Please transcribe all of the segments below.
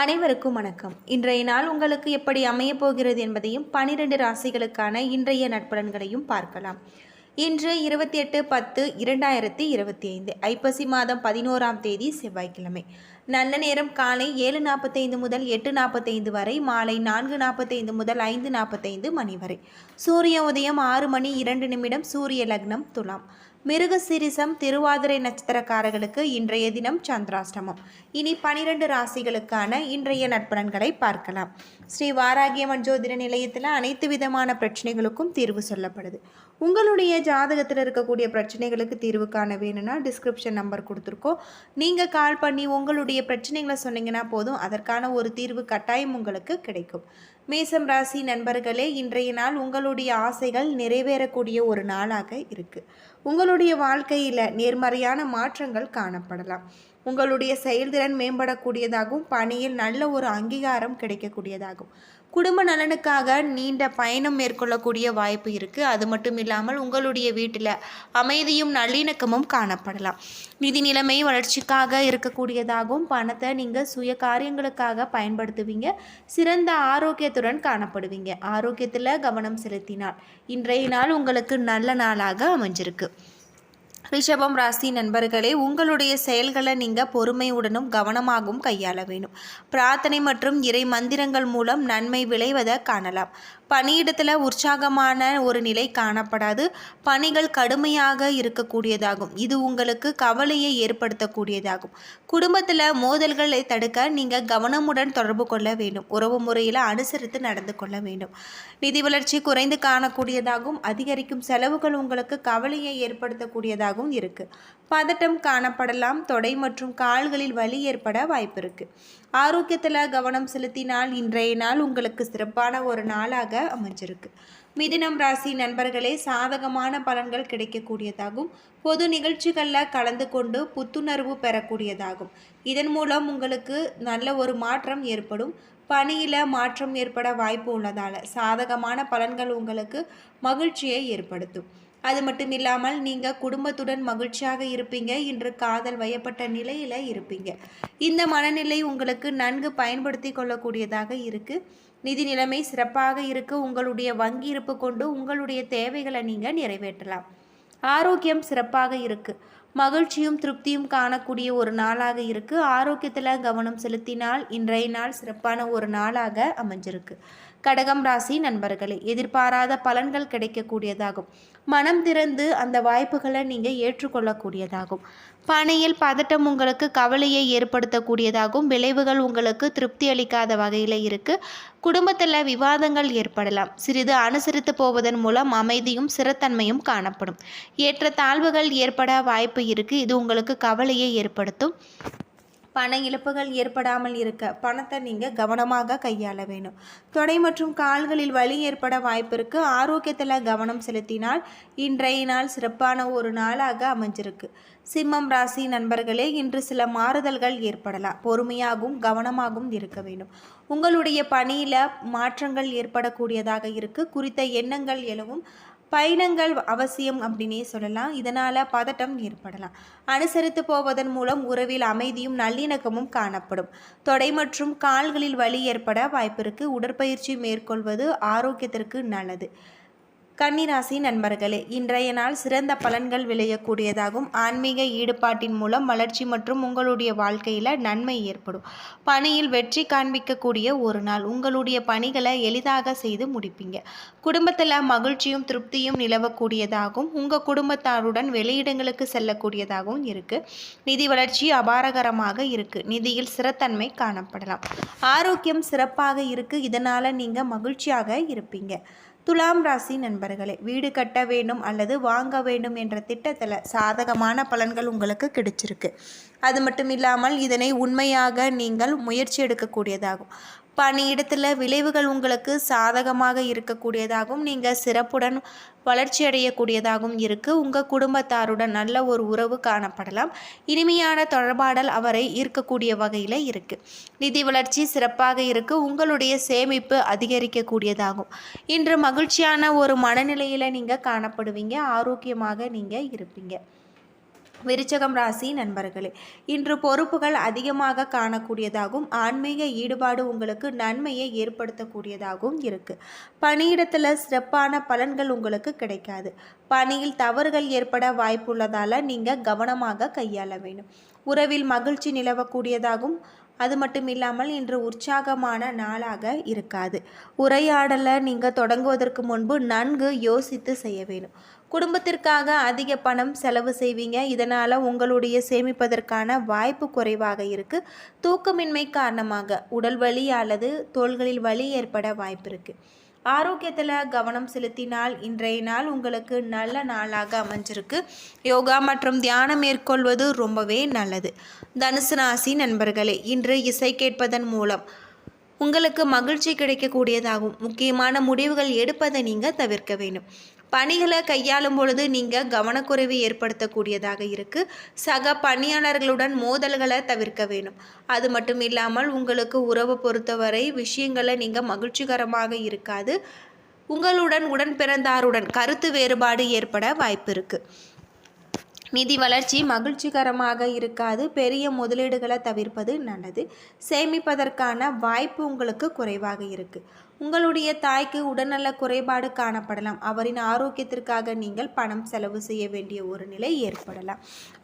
அனைவருக்கும் வணக்கம். இன்றைய நாள் உங்களுக்கு எப்படி அமையப் போகிறது என்பதையும் பனிரெண்டு ராசிகளுக்கான இன்றைய நட்பலன்களையும் பார்க்கலாம். இன்று இருபத்தி எட்டு பத்து இரண்டாயிரத்தி இருபத்தி ஐந்து ஐப்பசி மாதம் பதினோராம் தேதி செவ்வாய்க்கிழமை. நல்ல நேரம் காலை ஏழு நாற்பத்தைந்து முதல் எட்டு நாற்பத்தைந்து வரை மாலை நான்கு நாற்பத்தைந்து முதல் ஐந்து நாற்பத்தைந்து மணி வரை. சூரிய உதயம் ஆறு மணி இரண்டு நிமிடம் சூரிய லக்னம் துலாம். மிருகசிரிசம் திருவாதிரை நட்சத்திரக்காரர்களுக்கு இன்றைய தினம் சந்திராஷ்டமம். இனி பனிரெண்டு ராசிகளுக்கான இன்றைய நட்பலன்களை பார்க்கலாம். ஸ்ரீ வாராகியம்மன் ஜோதிட நிலையத்தில் அனைத்து விதமான பிரச்சனைகளுக்கும் தீர்வு சொல்லப்படுது. உங்களுடைய ஜாதகத்தில் இருக்கக்கூடிய பிரச்சனைகளுக்கு தீர்வு காண வேணும்னா டிஸ்கிரிப்ஷன் நம்பர் கொடுத்துருக்கோம். நீங்கள் கால் பண்ணி உங்களுடைய பிரச்சனைகளை சொன்னீங்கன்னா போதும் அதற்கான ஒரு தீர்வு கட்டாயம் உங்களுக்கு கிடைக்கும். மேசம் ராசி நண்பர்களே இன்றைய நாள் உங்களுடைய ஆசைகள் நிறைவேறக்கூடிய ஒரு நாளாக இருக்குது உங்களுடைய வாழ்க்கையில் நேர்மறையான மாற்றங்கள் காணப்படலாம். உங்களுடைய செயல்திறன் மேம்படக்கூடியதாகவும் பணியில் நல்ல ஒரு அங்கீகாரம் கிடைக்கக்கூடியதாகும் குடும்ப நலனுக்காக நீண்ட பயணம் மேற்கொள்ளக்கூடிய வாய்ப்பு இருக்குது அது மட்டும் இல்லாமல் உங்களுடைய வீட்டில் அமைதியும் நல்லிணக்கமும் காணப்படலாம். நிதி நிலைமை வளர்ச்சிக்காக இருக்கக்கூடியதாகவும் பணத்தை நீங்கள் சுய காரியங்களுக்காக பயன்படுத்துவீங்க. சிறந்த ஆரோக்கியத்துடன் காணப்படுவீங்க. ஆரோக்கியத்தில் கவனம் செலுத்தினால் இன்றைய நாள் உங்களுக்கு நல்ல நாளாக அமைஞ்சிருக்கு. ரிஷபம் ராசி நண்பர்களே உங்களுடைய செயல்களை நீங்கள் பொறுமையுடனும் கவனமாகவும் கையாள வேணும் பிரார்த்தனை மற்றும் இறை மந்திரங்கள் மூலம் நன்மை விளைவதை காணலாம். பணியிடத்தில் உற்சாகமான ஒரு நிலை காணப்படாது. பணிகள் கடுமையாக இருக்கக்கூடியதாகும். இது உங்களுக்கு கவலையை ஏற்படுத்தக்கூடியதாகும். குடும்பத்தில் மோதல்களை தடுக்க நீங்கள் கவனமுடன் தொடர்பு கொள்ள வேண்டும். உறவு முறையில் அனுசரித்து நடந்து கொள்ள வேண்டும். நிதி வளர்ச்சி குறைந்து காணக்கூடியதாகவும் அதிகரிக்கும் செலவுகள் உங்களுக்கு கவலையை ஏற்படுத்தக்கூடியதாகவும் இருக்குது பதட்டம் காணப்படலாம். தொடை மற்றும் கால்களில் வலி ஏற்பட வாய்ப்பு இருக்குது ஆரோக்கியத்தில் கவனம் செலுத்தினால் இன்றைய நாள் உங்களுக்கு சிறப்பான ஒரு நாளாக அமைஞ்சிருக்கு. மிதினம் ராசி நண்பர்களே சாதகமான பலன்கள் கிடைக்கக்கூடியதாகும். பொது நிகழ்ச்சிகளில் கலந்து கொண்டு புத்துணர்வு பெறக்கூடியதாகும். இதன் மூலம் உங்களுக்கு நல்ல ஒரு மாற்றம் ஏற்படும். பணியில் மாற்றம் ஏற்பட வாய்ப்பு உள்ளதால் சாதகமான பலன்கள் உங்களுக்கு மகிழ்ச்சியை ஏற்படுத்தும். அது மட்டும் இல்லாமல் நீங்கள் குடும்பத்துடன் மகிழ்ச்சியாக இருப்பீங்க. இன்று காதல் வயப்பட்ட நிலையில் இருப்பீங்க. இந்த மனநிலை உங்களுக்கு நன்கு பயன்படுத்தி கொள்ளக்கூடியதாக இருக்குது நிதி நிலைமை சிறப்பாக இருக்க. உங்களுடைய வங்கி இருப்பு கொண்டு உங்களுடைய தேவைகளை நீங்கள் நிறைவேற்றலாம். ஆரோக்கியம் சிறப்பாக இருக்குது மகிழ்ச்சியும் திருப்தியும் காணக்கூடிய ஒரு நாளாக இருக்குது ஆரோக்கியத்தில் கவனம் செலுத்தினால் இன்றைய நாள் சிறப்பான ஒரு நாளாக அமைஞ்சிருக்கு. கடகம் ராசி நண்பர்களே எதிர்பாராத பலன்கள் கிடைக்கக்கூடியதாகும். மனம் திறந்து அந்த வாய்ப்புகளை நீங்கள் ஏற்றுக்கொள்ளக்கூடியதாகும். பணியில் பதட்டம் உங்களுக்கு கவலையை ஏற்படுத்தக்கூடியதாகும். விளைவுகள் உங்களுக்கு திருப்தி அளிக்காத வகையில் இருக்குது குடும்பத்தில் விவாதங்கள் ஏற்படலாம். சிறிது அனுசரித்து போவதன் மூலம் அமைதியும் சிறத்தன்மையும் காணப்படும். ஏற்ற தாழ்வுகள் ஏற்பட வாய்ப்பு இருக்குது இது உங்களுக்கு கவலையை ஏற்படுத்தும். பண இழப்புகள் ஏற்படாமல் இருக்க பணத்தை நீங்கள் கவனமாக கையாள வேணும் தொடை மற்றும் கால்களில் வலி ஏற்பட வாய்ப்பிருக்கு. ஆரோக்கியத்தில் கவனம் செலுத்தினால் இன்றைய நாள் சிறப்பான ஒரு நாளாக அமைஞ்சிருக்கு. சிம்மம் ராசி நண்பர்களே இன்று சில மாறுதல்கள் ஏற்படலாம். பொறுமையாகவும் கவனமாகவும் இருக்க வேண்டும். உங்களுடைய பணியில் மாற்றங்கள் ஏற்படக்கூடியதாக இருக்கு. குறித்த எண்ணங்கள் எழவும். பயணங்கள் அவசியம் அப்படின்னே சொல்லலாம். இதனால் பதட்டம் ஏற்படலாம். அனுசரித்து போவதன் மூலம் உறவில் அமைதியும் நல்லிணக்கமும் காணப்படும். தொடை மற்றும் கால்களில் வலி ஏற்பட வாய்ப்பிருக்கு. உடற்பயிற்சி மேற்கொள்வது ஆரோக்கியத்திற்கு நல்லது. கன்னிராசி நண்பர்களே இன்றைய நாள் சிறந்த பலன்கள் விளையக்கூடியதாகும். ஆன்மீக ஈடுபாட்டின் மூலம் வளர்ச்சி மற்றும் உங்களுடைய வாழ்க்கையில் நன்மை ஏற்படும். பணியில் வெற்றி காண்பிக்கக்கூடிய ஒரு நாள். உங்களுடைய பணிகளை எளிதாக செய்து முடிப்பீங்க. குடும்பத்தில் மகிழ்ச்சியும் திருப்தியும் நிலவக்கூடியதாகவும் உங்கள் குடும்பத்தாருடன் வெளியிடங்களுக்கு செல்லக்கூடியதாகவும் இருக்குது நிதி வளர்ச்சி அபாரகரமாக இருக்குது நிதியில் சிறத்தன்மை காணப்படலாம். ஆரோக்கியம் சிறப்பாக இருக்குது இதனால் நீங்கள் மகிழ்ச்சியாக இருப்பீங்க. துலாம் ராசி நண்பர்களே வீடு கட்ட வேண்டும் அல்லது வாங்க வேண்டும் என்ற திட்டத்தில் சாதகமான பலன்கள் உங்களுக்கு கிடைச்சிருக்கு. அது மட்டும் இல்லாமல் இதனை உண்மையாக நீங்கள் முயற்சி எடுக்கக்கூடியதாகும். பணியிடத்தில் விளைவுகள் உங்களுக்கு சாதகமாக இருக்கக்கூடியதாகவும் நீங்கள் சிறப்புடன் வளர்ச்சி அடையக்கூடியதாகவும் இருக்குது உங்கள் குடும்பத்தாருடன் நல்ல ஒரு உறவு காணப்படலாம். இனிமையான தொடர்பாடல் அவரை ஈர்க்கக்கூடிய வகையில் இருக்குது நிதி வளர்ச்சி சிறப்பாக இருக்குது உங்களுடைய சேமிப்பு அதிகரிக்கக்கூடியதாகும். இன்று மகிழ்ச்சியான ஒரு மனநிலையில் நீங்கள் காணப்படுவீங்க. ஆரோக்கியமாக நீங்கள் இருப்பீங்க. விருச்சகம் ராசி நண்பர்களே இன்று பொறுப்புகள் அதிகமாக காணக்கூடியதாகவும் ஆன்மீக ஈடுபாடு உங்களுக்கு நன்மையை ஏற்படுத்தக்கூடியதாகவும் இருக்குது பணியிடத்தில் சிறப்பான பலன்கள் உங்களுக்கு கிடைக்காது. பணியில் தவறுகள் ஏற்பட வாய்ப்புள்ளதால் நீங்கள் கவனமாக கையாள வேண்டும். உறவில் மகிழ்ச்சி நிலவக்கூடியதாகவும் அது மட்டும் இல்லாமல் இன்று உற்சாகமான நாளாக இருக்காது. உரையாடலை நீங்கள் தொடங்குவதற்கு முன்பு நன்கு யோசித்து செய்ய வேணும் குடும்பத்திற்காக அதிக பணம் செலவு செய்வீங்க. இதனால் உங்களுடைய சேமிப்பதற்கான வாய்ப்பு குறைவாக இருக்குது தூக்கமின்மை காரணமாக உடல் வலி அல்லது தோள்களில் வலி ஏற்பட வாய்ப்பு இருக்குது ஆரோக்கியத்தில் கவனம் செலுத்தினால் இன்றைய நாள் உங்களுக்கு நல்ல நாளாக அமைஞ்சிருக்கு. யோகா மற்றும் தியானம் மேற்கொள்வது ரொம்பவே நல்லது. தனுசு ராசி நண்பர்களே இன்று இசை கேட்பதன் மூலம் உங்களுக்கு மகிழ்ச்சி கிடைக்கக்கூடியதாகும் முக்கியமான முடிவுகள் எடுப்பதை நீங்கள் தவிர்க்க வேண்டும். பணிகளை கையாளும் பொழுது நீங்கள் கவனக்குறைவு ஏற்படுத்தக்கூடியதாக இருக்குது சக பணியாளர்களுடன் மோதல்களை தவிர்க்க வேணும் அது மட்டும் இல்லாமல் உங்களுக்கு உறவு பொறுத்தவரை விஷயங்களை நீங்கள் மகிழ்ச்சிகரமாக இருக்காது. உங்களுடன் உடன் பிறந்தாருடன் கருத்து வேறுபாடு ஏற்பட வாய்ப்பு இருக்குது நிதி வளர்ச்சி மகிழ்ச்சிகரமாக இருக்காது. பெரிய முதலீடுகளை தவிர்ப்பது நல்லது. சேமிப்பதற்கான வாய்ப்பு உங்களுக்கு குறைவாக இருக்குது உங்களுடைய தாய்க்கு உடல்நல குறைபாடு காணப்படலாம். அவரின் ஆரோக்கியத்திற்காக நீங்கள் பணம் செலவு செய்ய வேண்டிய ஒரு நிலை ஏற்படலாம்.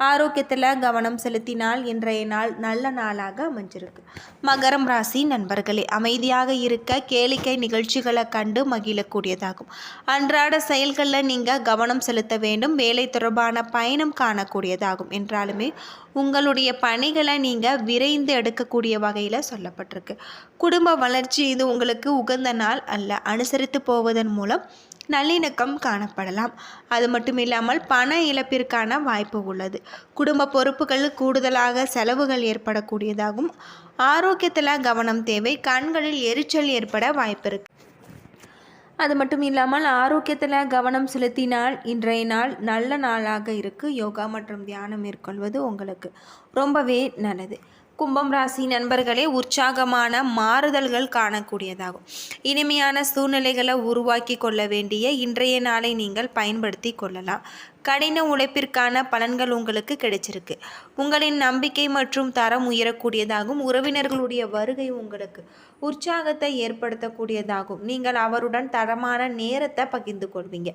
ஆரோக்கியத்தில் கவனம் செலுத்தினால் இன்றைய நாள் நல்ல நாளாக அமைஞ்சிருக்கு. மகரம் ராசி நண்பர்களே அமைதியாக இருக்க கேளிக்கை நிகழ்ச்சிகளை கண்டு மகிழக்கூடியதாகும். அன்றாட செயல்களில் நீங்கள் கவனம் செலுத்த வேண்டும். வேலை தொடர்பான பயணம் காணக்கூடியதாகும் என்றாலுமே உங்களுடைய பணிகளை நீங்கள் விரைந்து எடுக்கக்கூடிய வகையில் சொல்லப்பட்டிருக்கு. குடும்ப வளர்ச்சி இது உங்களுக்கு உகந்த நாள் அல்ல. அனுசரித்து போவதன் மூலம் நல்லிணக்கம் காணப்படலாம். அது மட்டும் இல்லாமல் பண இழப்பிற்கான வாய்ப்பு உள்ளது. குடும்ப பொறுப்புகள் கூடுதலாக செலவுகள் ஏற்படக்கூடியதாகும். ஆரோக்கியத்தில் கவனம் தேவை. கண்களில் எரிச்சல் ஏற்பட வாய்ப்பு இருக்கு. அது மட்டும் இல்லாமல் ஆரோக்கியத்தில் கவனம் செலுத்தினால் இன்றைய நாள் நல்ல நாளாக இருக்குது யோகா மற்றும் தியானம் மேற்கொள்வது உங்களுக்கு ரொம்பவே நல்லது. கும்பம் ராசி நண்பர்களே உற்சாகமான மாறுதல்கள் காணக்கூடியதாகும். இனிமையான சூழ்நிலைகளை உருவாக்கி கொள்ள வேண்டிய இன்றைய நாளை நீங்கள் பயன்படுத்தி கொள்ளலாம். கடின உழைப்பிற்கான பலன்கள் உங்களுக்கு கிடைச்சிருக்கு. உங்களின் நம்பிக்கை மற்றும் தரம் உயரக்கூடியதாகும். உறவினர்களுடைய வருகை உங்களுக்கு உற்சாகத்தை ஏற்படுத்தக்கூடியதாகும். நீங்கள் அவருடன் தரமான நேரத்தை பகிர்ந்து கொள்வீங்க.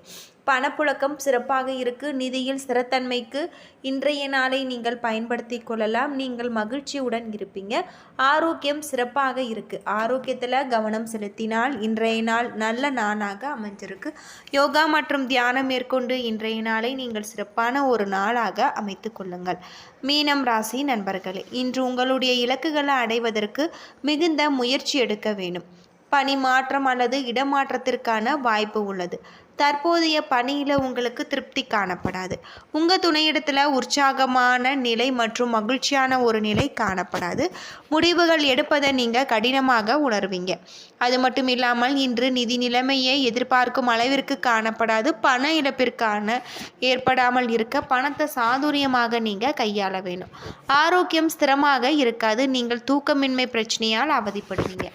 பணப்புழக்கம் சிறப்பாக இருக்கு. நிதியில் ஸ்திரத்தன்மைக்கு இன்றைய நாளை நீங்கள் பயன்படுத்தி கொள்ளலாம். நீங்கள் மகிழ்ச்சியுடன் இருப்பீங்க. ஆரோக்கியம் சிறப்பாக இருக்கு. ஆரோக்கியத்தில் கவனம் செலுத்தினால் இன்றைய நாள் நல்ல நாளாக அமைஞ்சிருக்கு. யோகா மற்றும் தியானம் மேற்கொண்டு இன்றைய நாளை நீங்கள் சிறப்பான ஒரு நாளாக அமைத்து கொள்ளுங்கள். மீனம் ராசி நண்பர்களே இன்று உங்களுடைய இலக்குகளை அடைவதற்கு மிகுந்த முயற்சி எடுக்க வேண்டும். பணி மாற்றம் அல்லது இடமாற்றத்திற்கான வாய்ப்பு உள்ளது. தற்போதைய பணியில் உங்களுக்கு திருப்தி காணப்படாது. உங்கள் துணையிடத்தில் உற்சாகமான நிலை மற்றும் மகிழ்ச்சியான ஒரு நிலை காணப்படாது. முடிவுகள் எடுப்பதை நீங்கள் கடினமாக உணர்வீங்க. அது மட்டும் இல்லாமல் இன்று நிதி நிலைமையை எதிர்பார்க்கும் அளவிற்கு காணப்படாது. பண இழப்பிற்கான ஏற்படாமல் இருக்க பணத்தை சாதுரியமாக நீங்கள் கையாள வேணும் ஆரோக்கியம் ஸ்திரமாக இருக்காது. நீங்கள் தூக்கமின்மை பிரச்சனையால் அவதிப்படுவீங்க.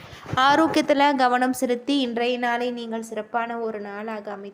ஆரோக்கியத்தில் கவனம் செலுத்தி இன்றைய நாளை நீங்கள் சிறப்பான ஒரு நாளாக அமைத்து